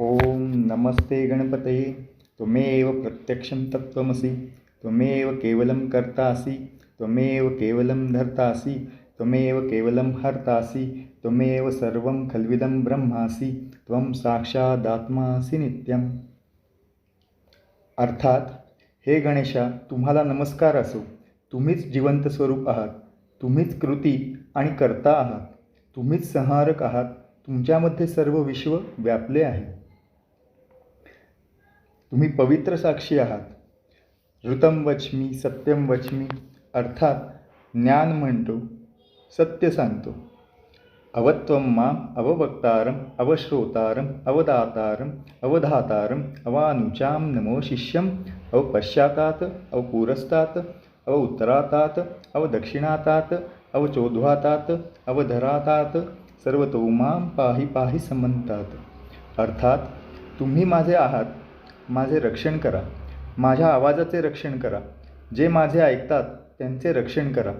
ओम नमस्ते गणपतये त्वमेव प्रत्यक्षं तत्त्वमसि त्वमेव केवलं कर्तासि त्वमेव केवलं धर्तासि त्वमेव केवलं हर्तासि त्वमेव सर्वं खल्विदं ब्रह्मासि त्वं साक्षादात्मासि नित्यम्। अर्थात हे गणेशा तुम्हाला नमस्कार असो. तुम्हीच जिवंत स्वरूप आहात. तुम्हीच कृती आणि कर्ता आहात. तुम्हीच संहारक आहात. तुमच्यामध्ये सर्व विश्व व्यापले आहे. तुम्ही पवित्र साक्षी आहात. ऋतम वच्मी सत्यम वच्मी अर्थात ज्ञान म्हणतो सत्य सांगतो. अवत्वम माम अववक्तारम अवश्रोतारम अवदातारम अवधातारम अवानुचाम नमो शिष्यम अवपश्चातात अवपुरस्तात अव उत्तरातात अवदक्षिणातात अवचोध्वातात अवधरातात सर्वतो माम पाही पाही समंतात अर्थात तुम्ही माझे आहात माझे रक्षण करा. माझ्या आवाजाचे रक्षण करा. जे माझे ऐकतात त्यांचे रक्षण करा.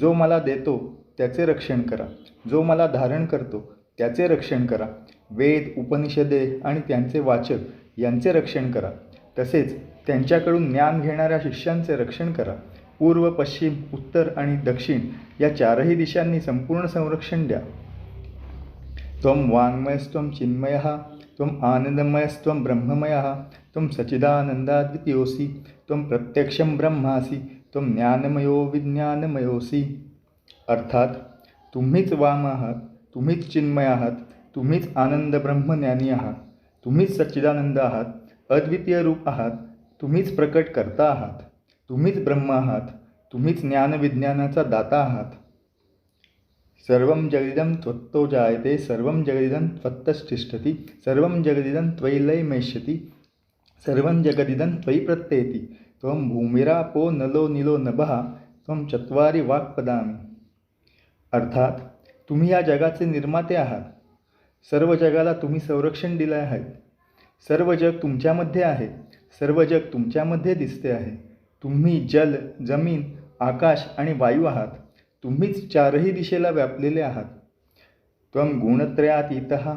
जो मला देतो त्याचे रक्षण करा. जो मला धारण करतो त्याचे रक्षण करा. वेद उपनिषदे आणि त्यांचे वाचक यांचे रक्षण करा. तसेच त्यांच्याकडून ज्ञान घेणाऱ्या शिष्यांचे रक्षण करा. पूर्व पश्चिम उत्तर आणि दक्षिण या चारही दिशांनी संपूर्ण संरक्षण द्या. त्वं वाङ्मयस्त्वं चिन्मयः त्वम् आनन्दमयस्त्वं ब्रह्ममयः त्वं सच्चिदानन्दाद्वितीयोऽसि त्वं प्रत्यक्षं ब्रह्मासि त्वं ज्ञानमयो विज्ञानमयोऽसि अर्थात तुम्हीच वाम आहात तुम्हीच चिन्मय आहात तुम्हीच आनंद ब्रह्मज्ञानी आहात तुम्हीच सच्चिदानंद आहात अद्वितीय रूप आहात तुम्हीच प्रकट करता आहात तुम्हीच ब्रह्म आहात तुम्हीच ज्ञानविज्ञानाचा दाता आहात सर्वं जगदिदं त्वत्तो जायते सर्वं जगदिदं त्वत्तष्ठिष्ठति सर्वं जगदिदं त्वयिलयमेष्यति सर्वं जगदिदं त्वयि प्रत्येति। त्वं भूमिरापो नलो निलो नभः त्वं चत्वारी वाक्पदामी अर्थात तुम्ही या जगाचे निर्माते आहात। सर्व जगाला तुम्ही संरक्षण दिले आहे। सर्व जग तुमच्यामध्ये आहे। सर्व जग तुमच्यामध्ये दिसते आहे। तुम्ही जल जमीन आकाश आणि वायू आहात। तुम्हीच चारही दिशेला व्यापलेले आहात। त्वं गुणत्रयातीतः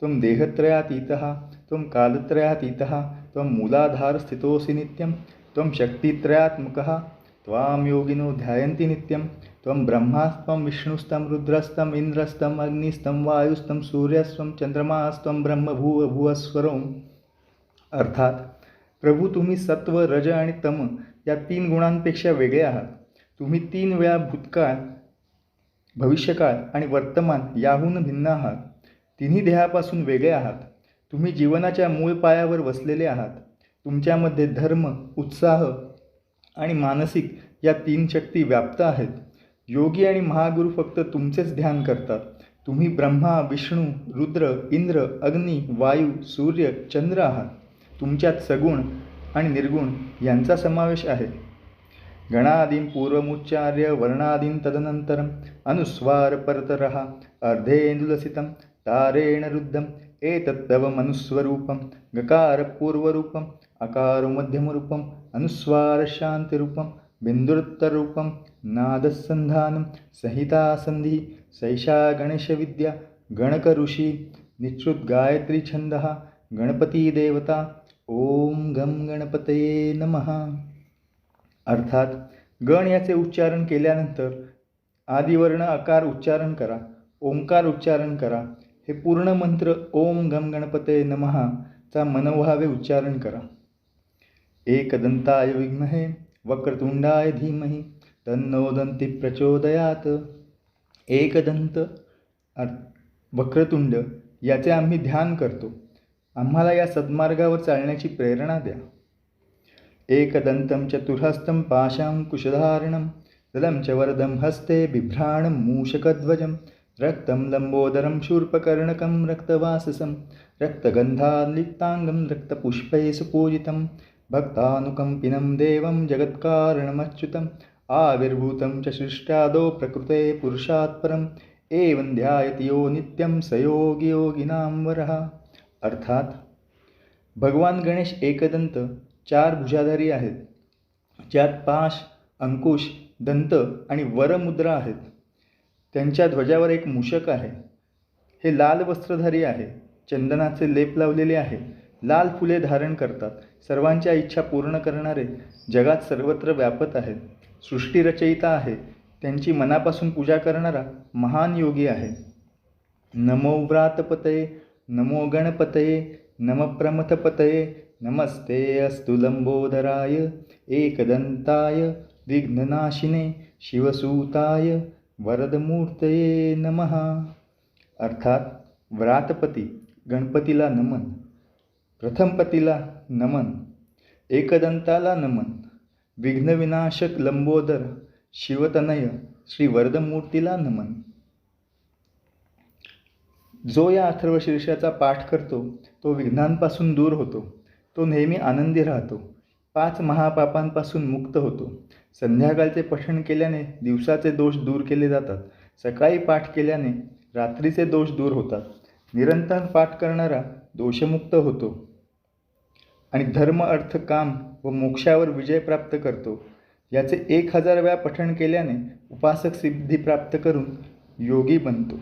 त्वं देहत्रयातीतः त्वं कालत्रयातीतः त्वं मूलाधार स्थितोऽसि नित्यं त्वं शक्तित्रयात्मकः त्वां योगिनो ध्यायन्ति नित्यं त्वं ब्रह्मास्त्वं विष्णुस्तं रुद्रस्तम् इन्द्रस्तम् अग्निस्तं वायुस्तं सूर्यस्वं चंद्रमास्त्वं ब्रह्मभुव भुवस्वरं। अर्थात प्रभू तुम्ही सत्व रज आणि तम या तीन गुणांपेक्षा वेगळे आहात. तुम्ही तीन वेळा भूतकाळ भविष्यकाळ आणि वर्तमान याहून भिन्न आहात. तिन्ही देहापासून वेगळे आहात. तुम्ही जीवनाच्या मूळ पायावर वसलेले आहात. तुमच्यामध्ये धर्म उत्साह आणि मानसिक या तीन शक्ती व्याप्त आहेत. योगी आणि महागुरू फक्त तुमचेच ध्यान करतात. तुम्ही ब्रह्मा विष्णू रुद्र इंद्र अग्नी वायू सूर्य चंद्र आहात. तुमच्यात सगुण आणि निर्गुण यांचा समावेश आहे. गणादीं पूर्वमुच्चार्य वर्णादीं तदनंतरम अनुस्वार परतरहा अर्धेन्दुलसितं तारेण रुद्धम् एतत्तव मनुस्वरूपं गकारपूर्वरूपम् अकारमध्यमरूपम् अनुस्वारशान्तिरूपं बिन्दुरुत्तररूपं नादसन्धानं संहितासन्धिः सैषा गणेशविद्या गणकऋषी निश्रुतगायत्रीछन्दः गणपतीदेवता ओम गम गणपतये नमः. अर्थात गण याचे उच्चारण केल्यानंतर आदिवर्ण अकार उच्चारण करा ओंकार उच्चारण करा हे पूर्ण मंत्र ओम गम गणपते नमहा चा मनोभावे उच्चारण करा. एकदंताय विद्महे वक्रतुंडाय धीमहि तन्नो दंती प्रचोदयात. एकदंत वक्रतुंड याचे आम्ही ध्यान करतो. आम्हाला या सद्मार्गावर चालण्याची प्रेरणा द्या. एकदंतं चतुरहस्तं पाशां कुशधारणं दलं च वरदं हस्ते बिभ्राणं मूषकध्वजं रक्तं लम्बोदरं शूर्पकर्णकं रक्तवाससं रक्तगन्धालिप्ताङ्गं रक्तपुष्पैः सुपूजितं भक्तानुकम्पिनं देवं जगत्कारणमच्युतम् आविर्भूतं च सृष्ट्यादौ प्रकृते पुरुषात् परम् एवं ध्यायति यो नित्यं स योगी योगिनां वरः। अर्थात भगवान गणेश एकदंत चार भुजाधारी आहेत ज्यात पाश अंकुश दंत आणि वरमुद्रा आहेत। त्यांच्या ध्वजावर एक मूषक आहे. हे लाल वस्त्रधारी आहे. चंदनाचे लेप लावलेले आहे. लाल फुले धारण करतात. सर्वांच्या इच्छा पूर्ण करणारे जगात सर्वत्र व्यापत आहेत. सृष्टीरचयिता आहे. त्यांची मनापासून पूजा करणारा महान योगी आहे. नमो व्रातपतये नमो गणपतये नम प्रमथपतये नमस्ते अस्तु लंबोदराय एकदंताय विघ्ननाशिने शिवसूताय वरदमूर्तये नमः. अर्थात व्रातपती गणपतीला नमन प्रथमपतीला नमन एकदंताला नमन विघ्नविनाशक लंबोदर शिवतनय श्री वरदमूर्तीला नमन. जो या अथर्वशीर्षाचा पाठ करतो तो विघ्नांपासून दूर होतो तो नेहमी आनंदी राहतो. पाच महापापांपासून मुक्त होतो. संध्याकाळचे पठण केल्याने दिवसाचे दोष दूर केले जातात. सकाळी पाठ केल्याने रात्रीचे दोष दूर होतात. निरंतर पाठ करणारा दोषमुक्त होतो. आणि धर्म अर्थ काम व मोक्षावर विजय प्राप्त करतो. याचे एक हजार वेळा पठण केल्याने उपासक सिद्धी प्राप्त करून योगी बनतो.